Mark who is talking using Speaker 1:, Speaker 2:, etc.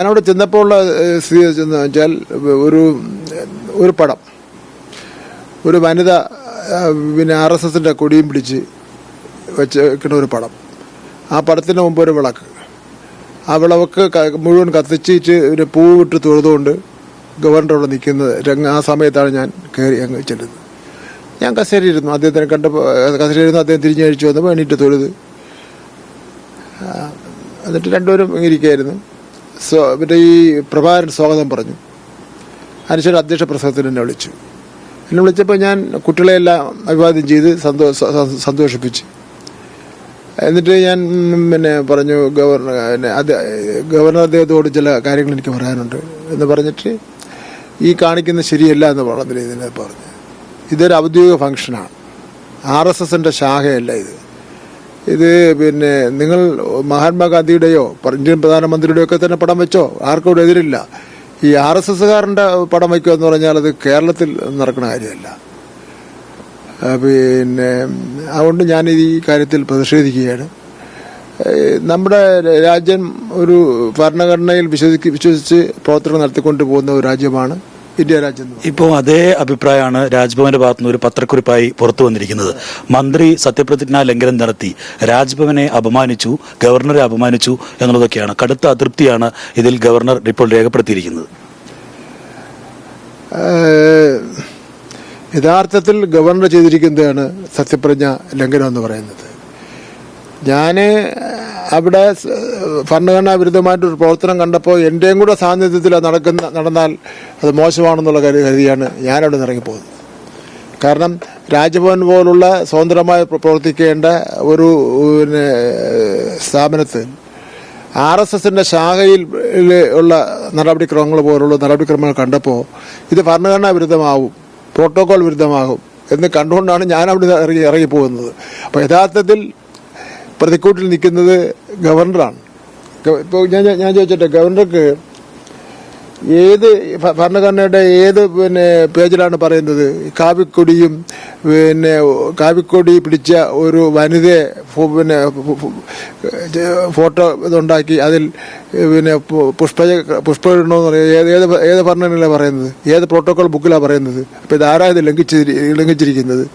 Speaker 1: ഞാനവിടെ ചെന്നപ്പോൾ ഉള്ള സ്ഥിതി എന്ന് വെച്ചാൽ ഒരു ഒരു പടം. ഒരു വനിത പിന്നെ ആർ എസ് എസിന്റെ കൊടിയും പിടിച്ച് വെച്ച് വെക്കുന്ന ഒരു പടം. ആ പടത്തിന് മുമ്പ് ഒരു വിളക്ക്. ആ വിളവൊക്കെ മുഴുവൻ കത്തിച്ചിട്ട് ഒരു പൂവിട്ട് തൊഴുതുകൊണ്ട് ഗവർണർ അവിടെ നിൽക്കുന്നത് രംഗ ആ സമയത്താണ് ഞാൻ കയറി അങ്ങ് ചെല്ലുന്നത്. ഞാൻ കസേരയിരുന്നു അദ്ദേഹത്തിനെ കണ്ടപ്പോൾ കസേരയിരുന്നു അദ്ദേഹം തിരിഞ്ഞു കഴിച്ചു വന്നപ്പോൾ എണീറ്റ് തൊഴുത്. എന്നിട്ട് രണ്ടുപേരും ഇരിക്കുകയായിരുന്നു മറ്റേ ഈ പ്രഭാകരൻ സ്വാഗതം പറഞ്ഞു. അതിനുശേഷം അധ്യക്ഷ പ്രസംഗത്തിന് എന്നെ വിളിച്ചു. എന്നെ വിളിച്ചപ്പോൾ ഞാൻ കുട്ടികളെയെല്ലാം അഭിവാദ്യം ചെയ്ത് സന്തോഷ സന്തോഷിപ്പിച്ച്. എന്നിട്ട് ഞാൻ പിന്നെ പറഞ്ഞു ഗവർണർ ഗവർണർ അദ്ദേഹത്തോട് ചില കാര്യങ്ങൾ എനിക്ക് പറയാനുണ്ട് എന്ന് പറഞ്ഞിട്ട് ഈ കാണിക്കുന്ന ശരിയല്ല എന്ന് പറഞ്ഞ ഇതിനെ പറഞ്ഞു. ഇതൊരു ഔദ്യോഗിക ഫംഗ്ഷനാണ്. ആർ എസ് എസിന്റെ ശാഖയല്ല ഇത്. ഇത് പിന്നെ നിങ്ങൾ മഹാത്മാഗാന്ധിയുടെയോ ഇന്ത്യൻ പ്രധാനമന്ത്രിയുടെയോ ഒക്കെ തന്നെ പടം വെച്ചോ? ആർക്കും എതിരില്ല. ഈ ആർ എസ് എസ്സുകാരന്റെ പടം വയ്ക്കുക എന്ന് പറഞ്ഞാൽ അത് കേരളത്തിൽ നടക്കുന്ന കാര്യമല്ല. പിന്നെ അതുകൊണ്ട് ഞാൻ ഈ കാര്യത്തിൽ പ്രതിഷേധിക്കുകയാണ്. നമ്മുടെ രാജ്യം ഒരു ഭരണഘടനയിൽ വിശ്വസിക്ക് വിശ്വസിച്ച് പ്രവർത്തനം നടത്തിക്കൊണ്ട് പോകുന്ന ഒരു രാജ്യമാണ്. ഇന്ത്യ രാജ്യം എന്ന്
Speaker 2: ഇപ്പോൾ അതേ അഭിപ്രായമാണ് രാജ്ഭവന്റെ ഭാഗത്തുനിന്ന് ഒരു പത്രക്കുറിപ്പായി പുറത്തു വന്നിരിക്കുന്നത്. മന്ത്രി സത്യപ്രതിജ്ഞാ ലംഘനം നടത്തി. രാജ്ഭവനെ അപമാനിച്ചു ഗവർണറെ അപമാനിച്ചു എന്നുള്ളതൊക്കെയാണ്. കടുത്ത അതൃപ്തിയാണ് ഇതിൽ ഗവർണർ ഇപ്പോൾ രേഖപ്പെടുത്തിയിരിക്കുന്നത്.
Speaker 1: യഥാർത്ഥത്തിൽ ഗവർണർ ചെയ്തിരിക്കുന്നതാണ് സത്യപ്രജ്ഞ ലംഘനം എന്ന് പറയുന്നത്. ഞാൻ അവിടെ ഭരണഘടനാ വിരുദ്ധമായിട്ടൊരു പ്രവർത്തനം കണ്ടപ്പോൾ എന്റെയും കൂടെ സാന്നിധ്യത്തിൽ നടക്കുന്ന നടന്നാൽ അത് മോശമാണെന്നുള്ള കരു കരുതിയാണ് ഞാനവിടെ ഇറങ്ങിപ്പോകുന്നത് കാരണം രാജ്ഭവൻ പോലുള്ള സ്വതന്ത്രമായി പ്രവർത്തിക്കേണ്ട ഒരു പിന്നെ സ്ഥാപനത്തിൽ ആർ എസ് എസിന്റെ ശാഖയിൽ ഉള്ള നടപടിക്രമങ്ങൾ പോലുള്ള നടപടിക്രമങ്ങൾ കണ്ടപ്പോൾ ഇത് ഭരണഘടനാ വിരുദ്ധമാകും പ്രോട്ടോകോൾ വിരുദ്ധമാകും എന്ന് കണ്ടുകൊണ്ടാണ് ഞാൻ അവിടെ ഇറങ്ങി ഇറങ്ങിപ്പോകുന്നത്. അപ്പോൾ യഥാർത്ഥത്തിൽ പ്രതിക്കൂട്ടിൽ നിൽക്കുന്നത് ഗവർണറാണ്. ഗവ- ഇപ്പോൾ ഞാൻ ഞാൻ- ചോദിച്ചോട്ടെ ഗവർണർക്ക് ഏത് ഭരണഘടനയുടെ ഏത് പിന്നെ പേജിലാണ് പറയുന്നത്? കാവിക്കൊടിയും പിന്നെ കാവിക്കൊടി പിടിച്ച ഒരു വനിതയെ പിന്നെ ഫോട്ടോ ഇതുണ്ടാക്കി അതിൽ പിന്നെ പുഷ്പ പുഷ്പ പുഷ്പമിടണമെന്ന് പറയുന്നത് ഏത് ഏത് ഏത് ഭരണഘടനയിലാണ് പറയുന്നത്? ഏത് പ്രോട്ടോക്കോൾ ബുക്കിലാണ് പറയുന്നത്? അപ്പോൾ ഇതാരാ ഇത് ലംഘിച്ചിരി ലംഘിച്ചിരിക്കുന്നത്?